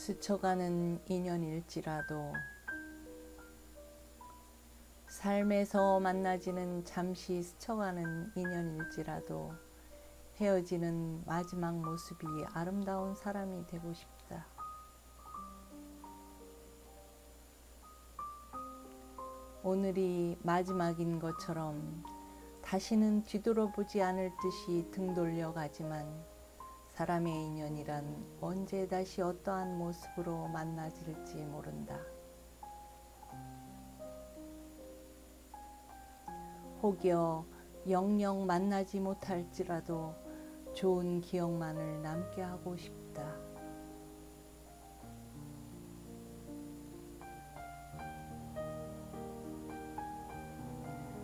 스쳐가는 인연일지라도 삶에서 만나지는 잠시 스쳐가는 인연일지라도 헤어지는 마지막 모습이 아름다운 사람이 되고 싶다. 오늘이 마지막인 것처럼 다시는 뒤돌아보지 않을 듯이 등 돌려가지만 사람의 인연이란 언제 다시 어떠한 모습으로 만나질지 모른다. 혹여 영영 만나지 못할지라도 좋은 기억만을 남게 하고 싶다.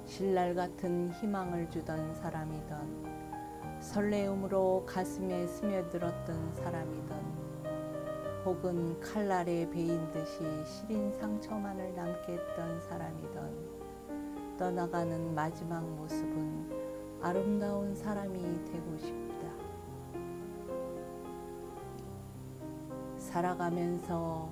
신랄 같은 희망을 주던 사람이던 설레움으로 가슴에 스며들었던 사람이던 혹은 칼날에 베인 듯이 시린 상처만을 남게 했던 사람이던 떠나가는 마지막 모습은 아름다운 사람이 되고 싶다. 살아가면서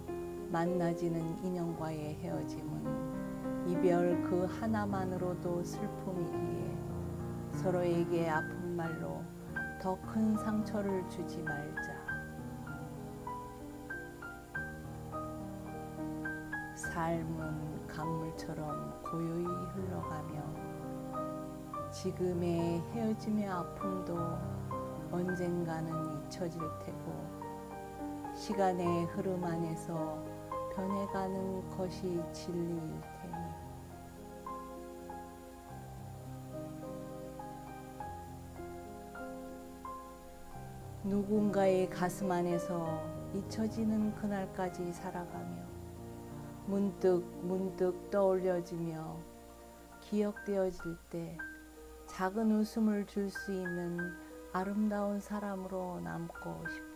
만나지는 인연과의 헤어짐은 이별 그 하나만으로도 슬픔이기에 서로에게 아픈 말로 더 큰 상처를 주지 말자. 삶은 강물처럼 고요히 흘러가며 지금의 헤어짐의 아픔도 언젠가는 잊혀질 테고 시간의 흐름 안에서 변해가는 것이 진리일 테니 누군가의 가슴 안에서 잊혀지는 그날까지 살아가며 문득 문득 떠올려지며 기억되어질 때 작은 웃음을 줄 수 있는 아름다운 사람으로 남고 싶다.